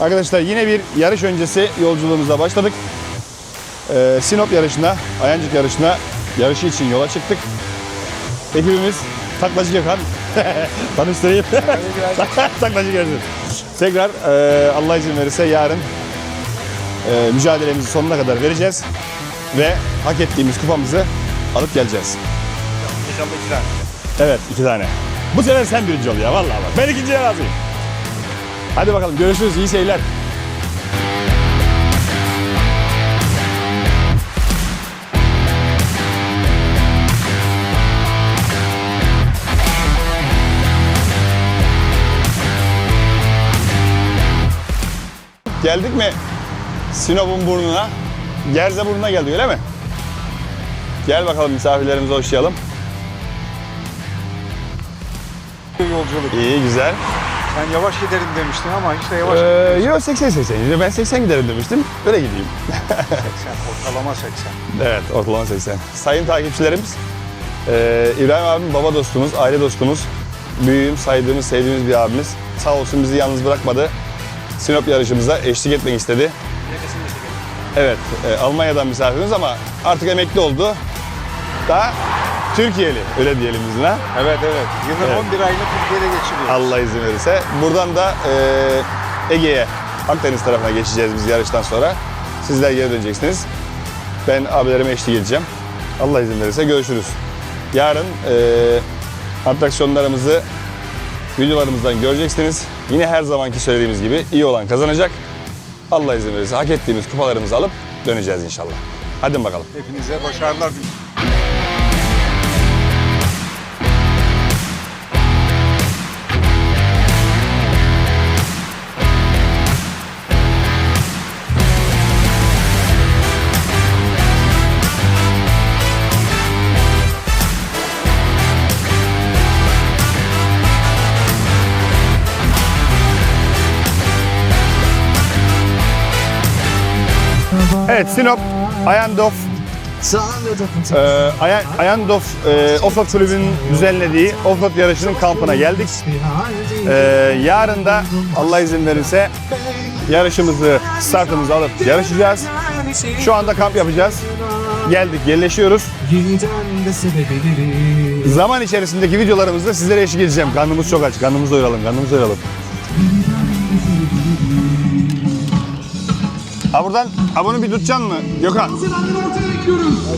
Arkadaşlar yine bir yarış öncesi yolculuğumuza başladık. Ee, Sinop yarışına, Ayancık yarışına yarışı için yola çıktık. Ekibimiz Taklacı Gökhan. Tanıştırayım. Taklacı Gökhan. Tekrar e, Allah izin verirse yarın e, mücadelemizi sonuna kadar vereceğiz. Ve hak ettiğimiz kupamızı alıp geleceğiz. İnşallah iki tane. Evet iki tane. Bu sefer sen birinci ol ya vallahi bak. Ben ikinciye razıyım. Hadi bakalım görüşürüz iyi seyirler. Geldik mi Sinop'un burnuna? Gerze burnuna geldik öyle mi? Gel bakalım misafirlerimize hoşlayalım. Yolculuk. İyi güzel. Sen yavaş giderim demiştin ama de yavaş Ee, gitmiyorsun. yok 80 80. Yine Ben 80 giderim demiştim. Öyle gideyim. 80, ortalama 80. Evet ortalama 80. Sayın takipçilerimiz, ee, İbrahim abim baba dostumuz, aile dostumuz, büyüğüm, saydığımız, sevdiğimiz bir abimiz. Sağ olsun bizi yalnız bırakmadı. Sinop yarışımıza eşlik etmek istedi. Evet, e, Almanya'dan misafirimiz ama artık emekli oldu. Daha Türkiye'li, öyle diyelim biz ha. Evet evet. Yılın Evet. 11 ayını Türkiye'de geçiriyor. Allah izin verirse. Buradan da e, Ege'ye, Akdeniz tarafına geçeceğiz biz yarıştan sonra. Sizler geri döneceksiniz. Ben abilerime eşlik edeceğim. Allah izin verirse görüşürüz. Yarın e, atraksiyonlarımızı videolarımızdan göreceksiniz. Yine her zamanki söylediğimiz gibi iyi olan kazanacak. Allah izin verirse hak ettiğimiz kupalarımızı alıp döneceğiz inşallah. Hadi bakalım. Hepinize başarılar diliyorum. Evet Sinop, Ayandof Ee, Aya- Ayandof e, Offroad Kulübü'nün düzenlediği offroad yarışının kampına geldik. Ee, yarın da Allah izin verirse yarışımızı, startımızı alıp yarışacağız. Şu anda kamp yapacağız. Geldik, yerleşiyoruz. Zaman içerisindeki videolarımızda sizlere eşlik edeceğim. Karnımız çok aç, karnımızı doyuralım, karnımızı doyuralım. Ha buradan, ha bunu bir tutacaksın mı Gökhan?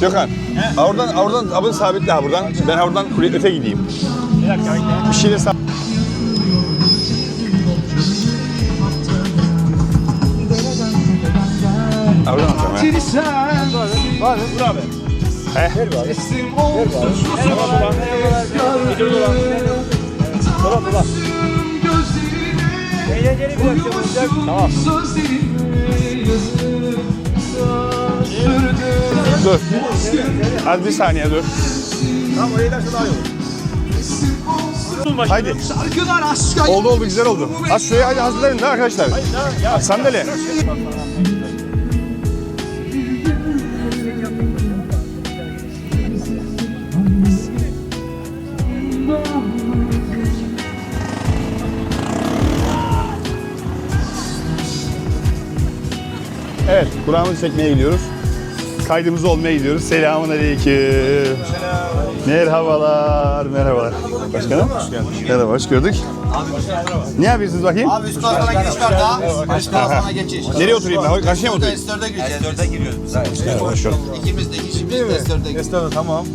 Gökhan, ha oradan, ha oradan, ha bunu sabitle ha buradan. Ben ha buradan öte gideyim. Bir dakika bekle. Bir şeyle sab- Ha buradan atacağım ya. Var dur abi. teslim olsun şu Dola dola. gözlerine Eğlenceli bir akşam olacak. Tamam. Dur. Hadi bir saniye dur. Tamam oraya giderse daha iyi olur. Haydi. Oldu oldu güzel oldu. Az şuraya hadi hazırlayın da arkadaşlar. Ya, Sandalye. Kur'an'ı çekmeye gidiyoruz. Kaydımızı olmaya gidiyoruz. Selamun aleyküm. Merhabalar, merhabalar. Başkanım. Merhaba, hoş gördük. Ne yapıyorsunuz bakayım? Abi üst tarafına giriş var daha. Üst tarafına geçiş. Nereye oturayım ben? Karşıya mı oturayım? S4'e gireceğiz. S4'e giriyoruz biz. Evet. İkimiz de kişimiz de S4'e giriyoruz. Estağfurullah tamam.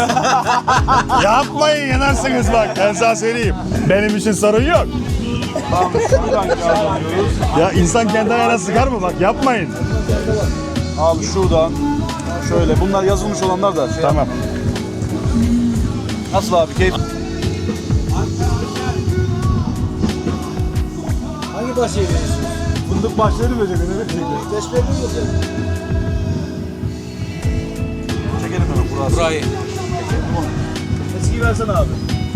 Yapmayın yanarsınız bak ben sana söyleyeyim. Benim için sorun yok. Tamam şuradan kiralanıyoruz. Ya insan kendi ayağına sıkar mı bak yapmayın. Abi şuradan. Şöyle bunlar yazılmış olanlar da. Şey, Tamam. Nasıl abi keyif? Hangi bahçeyi veriyorsun? Fındık başları böcek. Ne böcekler? Teşbih ediyor Çekelim hemen burası. Burayı. Eskiyi versene abi.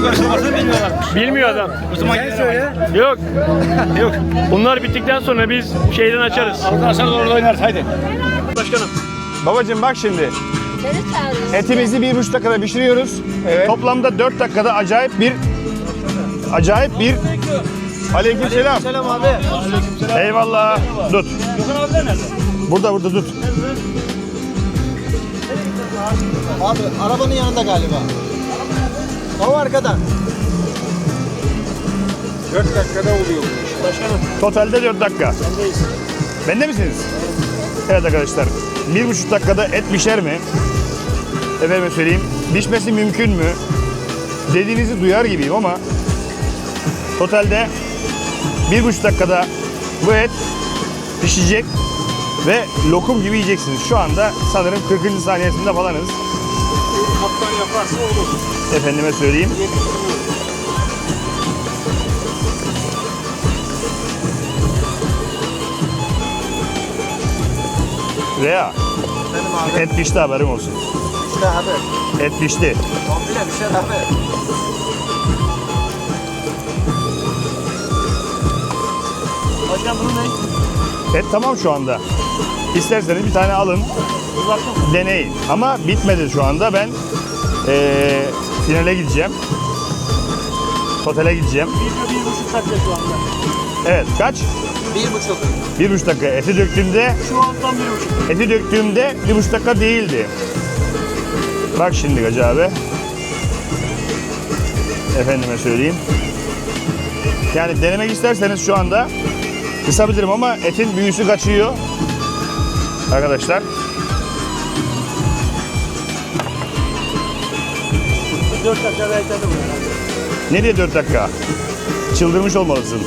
Çocuk aşamasını bilmiyorlar. Bilmiyor adam. O zaman sen söyle. Yok. Yok. Bunlar bittikten sonra biz şeyden açarız. Arkadaşlar orada oynarız haydi. Başkanım. Babacım bak şimdi. Etimizi bir buçuk dakikada pişiriyoruz. Toplamda 4 dakikada acayip bir acayip bir Aleykümselam. Selam abi. Eyvallah. Tut. Burada burada tut. Abi arabanın yanında galiba. O arkada. 4 dakikada oluyor. Totalde 4 dakika. Bende misiniz? Evet arkadaşlar. Bir buçuk dakikada et pişer mi? Efendime söyleyeyim. Pişmesi mümkün mü? Dediğinizi duyar gibiyim ama totalde bir buçuk dakikada bu et pişecek ve lokum gibi yiyeceksiniz. Şu anda sanırım 40. saniyesinde falanız. Kaptan yaparsa olur. Efendime söyleyeyim. Rea, Benim abi. et pişti haberin olsun. İşte abi. Et pişti. Komple bir şey abi. Başkan bunun ne? Et tamam şu anda. İsterseniz bir tane alın, deneyin. Ama bitmedi şu anda. Ben eee, finale gideceğim. Otele gideceğim. Bir, bir buçuk dakika şu anda. Evet, kaç? Bir buçuk. Bir buçuk dakika. Eti döktüğümde, Şu an tam bir buçuk. eti döktüğümde bir buçuk dakika değildi. Bak şimdi Gacı abi. Efendime söyleyeyim. Yani denemek isterseniz şu anda kısabilirim ama etin büyüsü kaçıyor. Arkadaşlar. Dört dakika yeterli bu. Nereye 4 dakika? Çıldırmış olmalısın.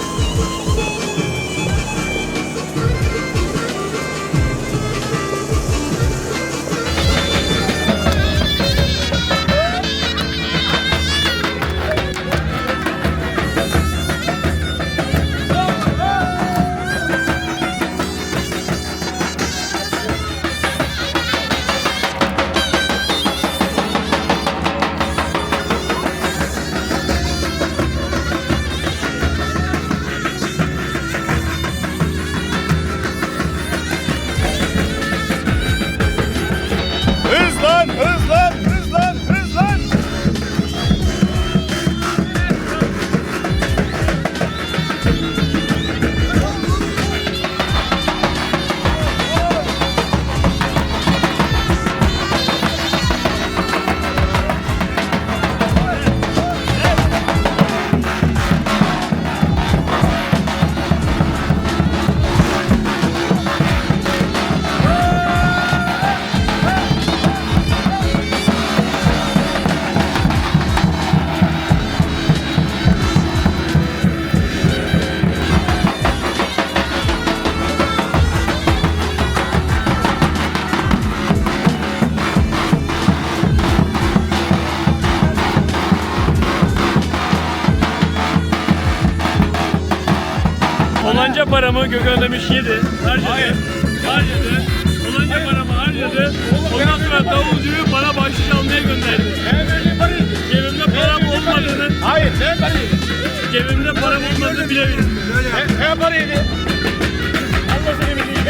Paramı Gökhan demiş yedi. Harcadı. Harcadı. Olanca paramı harcadı. Ondan sonra davulcuyu bana bahşiş almaya gönderdi. Cebimde param olmadığını, Hayır ne parayı? cebimde param olmadığını bile bildim. Ne paraydı? Allah seni bildiği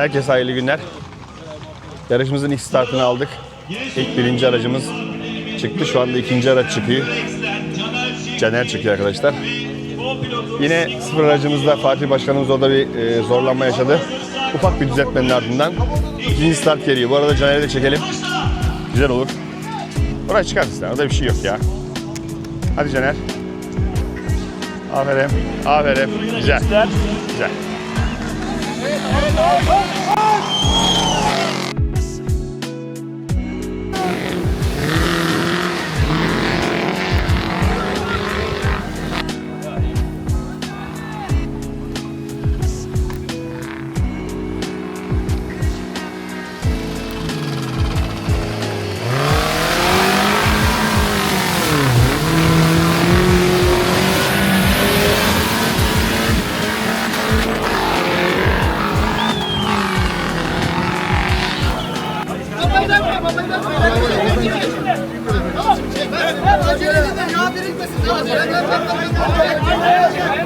herkese hayırlı günler. Yarışımızın ilk startını aldık. İlk birinci aracımız çıktı. Şu anda ikinci araç çıkıyor. Caner çıkıyor arkadaşlar. Yine sıfır aracımızda Fatih Başkanımız orada bir e, zorlanma yaşadı. Ufak bir düzeltmenin ardından ikinci start geliyor. Bu arada Caner'i de çekelim. Güzel olur. Oraya çıkarsın. Orada bir şey yok ya. Hadi Caner. Aferin. Aferin. Güzel. Güzel. Eita,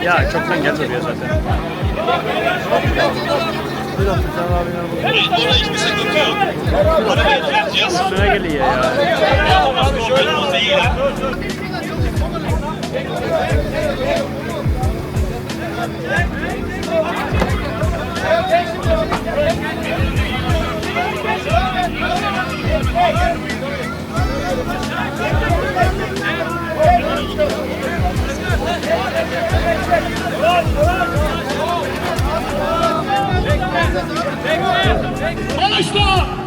Ya çoktan geldi oraya zaten. Üstüne geliyor ya. Start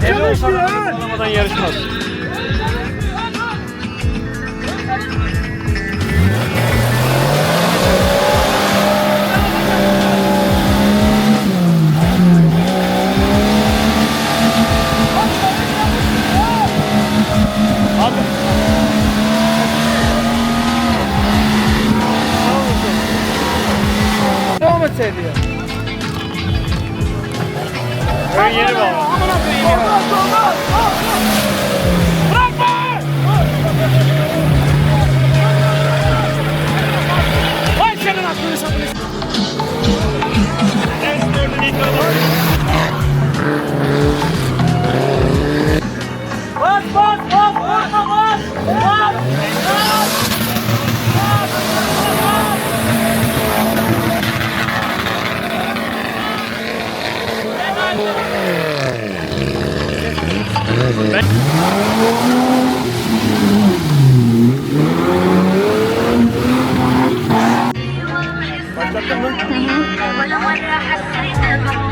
Ev olsa kullanmadan yarışmaz. Başlattın mı? Hı hı.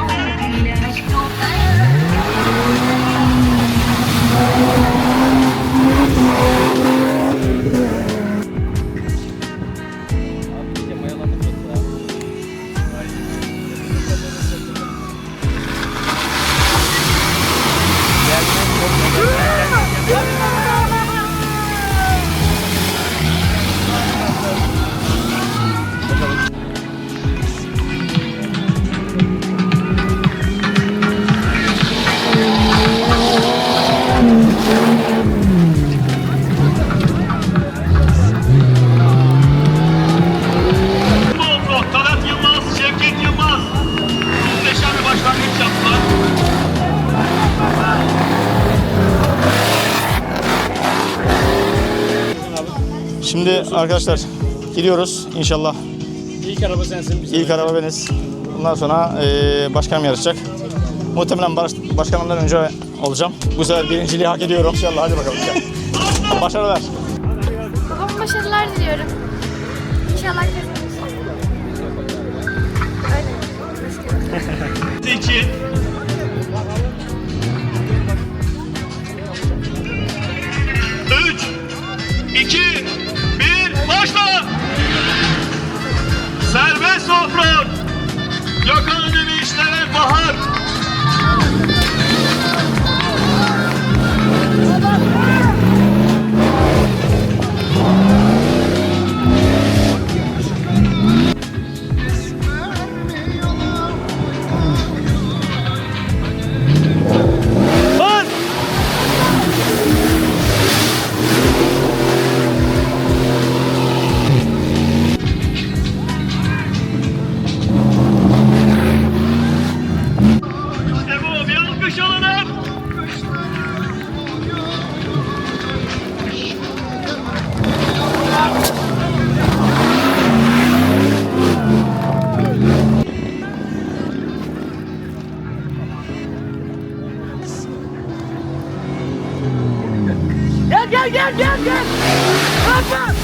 arkadaşlar gidiyoruz inşallah. İlk araba sensin. Bizim İlk araba beniz. Bundan sonra e, başkanım yarışacak. Muhtemelen baş, başkanımdan önce olacağım. Bu sefer birinciliği hak ediyorum. İnşallah hadi bakalım. Başarılar. Babama başarılar diliyorum. İnşallah kazanırız. Öyle. 2 gel gel gel gel.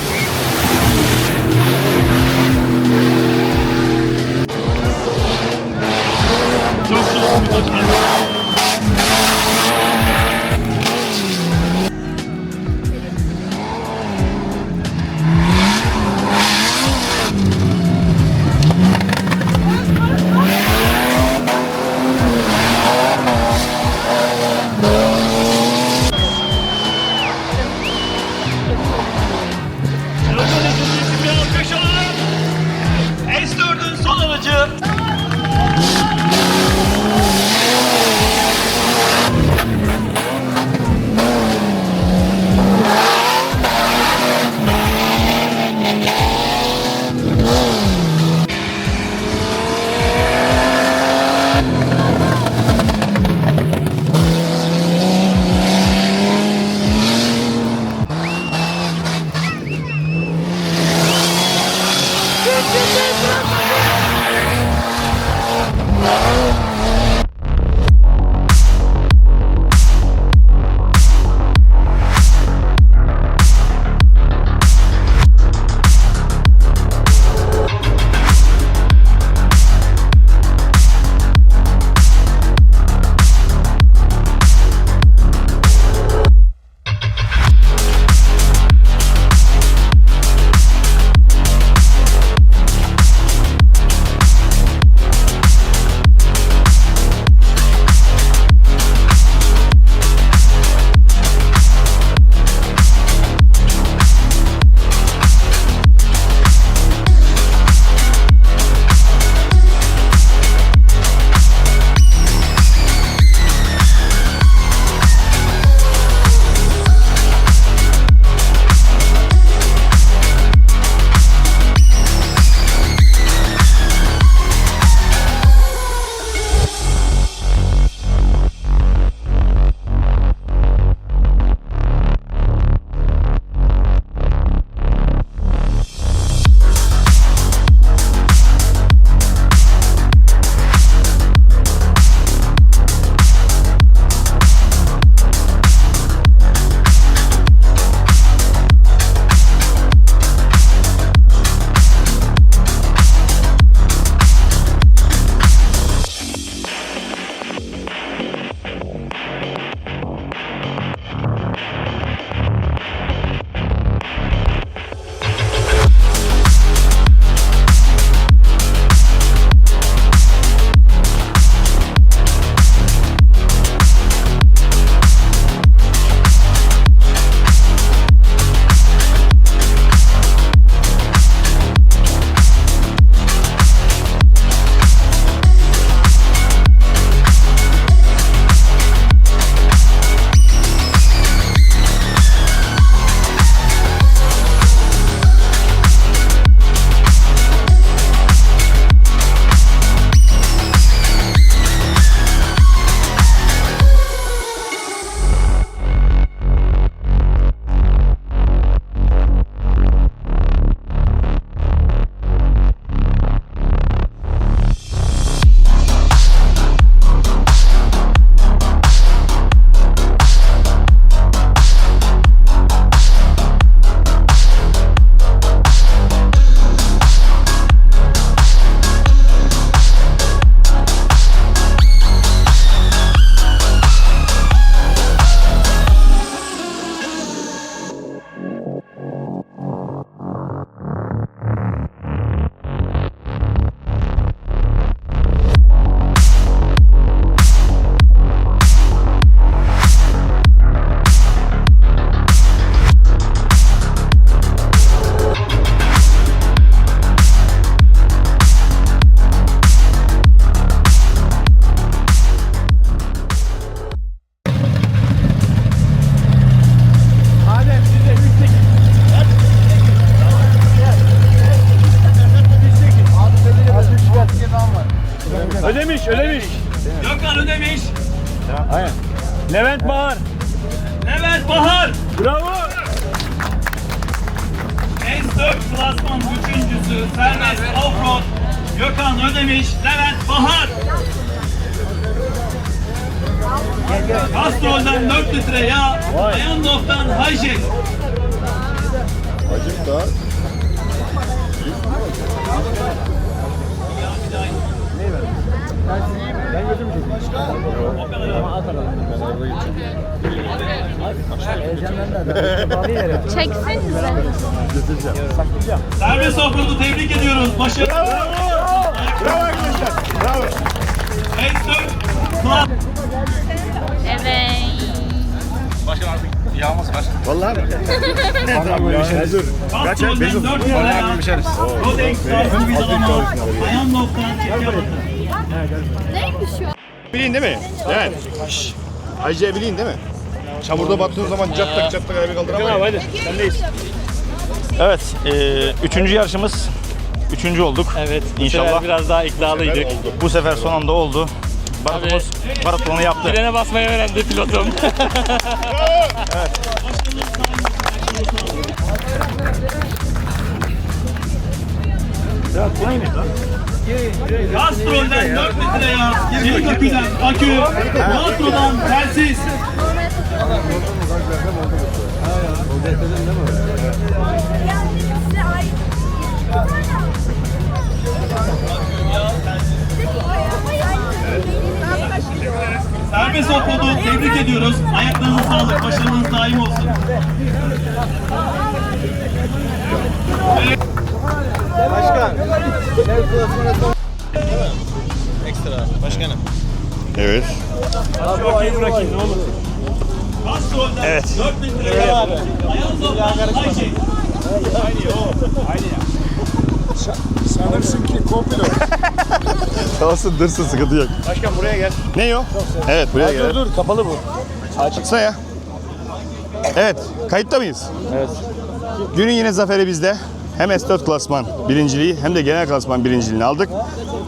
Castrol'dan 4 litre yağ, Ayandorf'tan Hayşek. Çeksenize. Serbest Offroad'u tebrik ediyoruz. Başarılı. Bravo arkadaşlar. Bravo. S4 Klas- Evet. Castrol'dan 4 litre yağ, Rodex Stars gibi alama, Ayandorf'tan çekiyor. Neymiş o? Bilin değil mi? Evet. Ayce bilin değil mi? Çamurda battığın zaman çatlak çatlak ayağı kaldıramayız. Hadi sendeyiz. Evet, e, üçüncü yarışımız. Üçüncü olduk. Evet. İnşallah. biraz daha iddialıydık. Bu sefer son anda oldu. Baratomuz Baraton'u yaptı. Frene basmayı öğrendi pilotum. Castrol'den 4 litre yağ, Çelik aküden akü, Quattro'dan telsiz. Serbest Offroad'u tebrik ediyoruz. Ayaklarınıza sağlık, başarınız daim olsun. Evet. Castrol'den Evet. 4 litre yağ, Ayandorf'tan Ayşe. Kalsın dırsın sıkıntı yok. Başkan buraya gel. Ne o? Evet buraya gel. dur kapalı bu. Açıksa ya. Evet, kayıtta mıyız? Evet. Günün yine zaferi bizde. Hem S4 klasman birinciliği hem de genel klasman birinciliğini aldık.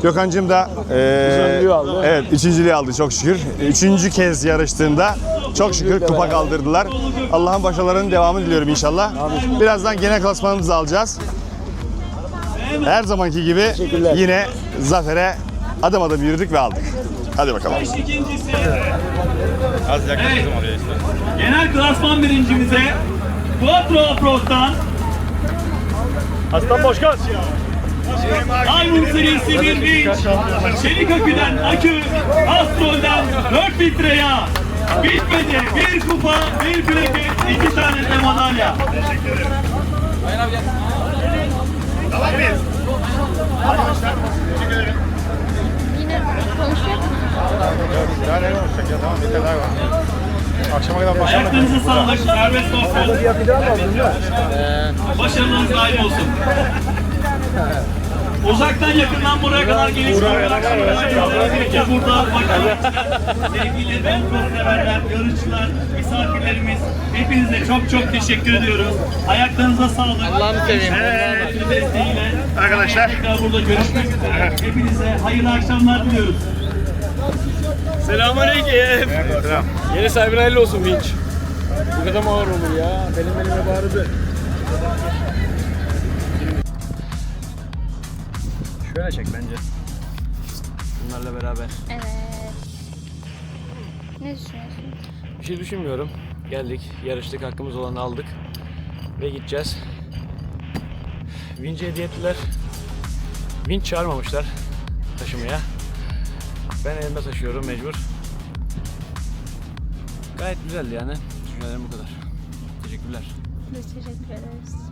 Gökhan'cığım da eee aldı. Evet, üçüncülüğü aldı çok şükür. Üçüncü kez yarıştığında çok şükür kupa kaldırdılar. Allah'ın başarılarının devamını diliyorum inşallah. Birazdan genel klasmanımızı alacağız. Her zamanki gibi yine zafere adım adım yürüdük ve aldık. Hadi bakalım. İkincisi. Az yaklaştım oraya işte. Genel klasman birincimize Quattro Offroad'dan Aslan Başkan. Diamond serisi bir vinç, çelik aküden akü, Astrol'den 4 litre yağ. Bitmedi. Bir kupa, bir plaket, iki tane de madalya. Yine konuşuyor Ayaklarınızı sağlık, serbest olsun. Başarınız daim olsun. Uzaktan yakından buraya kadar geliş burada bakalım. Sevgili ben severler, yarışçılar, misafirlerimiz hepinize çok çok teşekkür ediyoruz. Ayaklarınıza sağlık. Allah'ını seveyim. desteğiyle Arkadaşlar. tekrar burada görüşmek üzere. Hepinize hayırlı akşamlar diliyoruz. Selamünaleyküm. Yeni sahibine hayırlı olsun Vinç. Bu kadar mı ağır olur ya? Benim elime bağırdı. Şöyle çek bence. Bunlarla beraber. Evet. Ne düşünüyorsun? Bir şey düşünmüyorum. Geldik, yarıştık, hakkımız olanı aldık. Ve gideceğiz. Vinç'e hediye ettiler. Vinç çağırmamışlar taşımaya. Ben elimde taşıyorum mecbur. Gayet güzeldi yani. Düşüncelerim bu kadar. Teşekkürler. Biz teşekkür ederiz.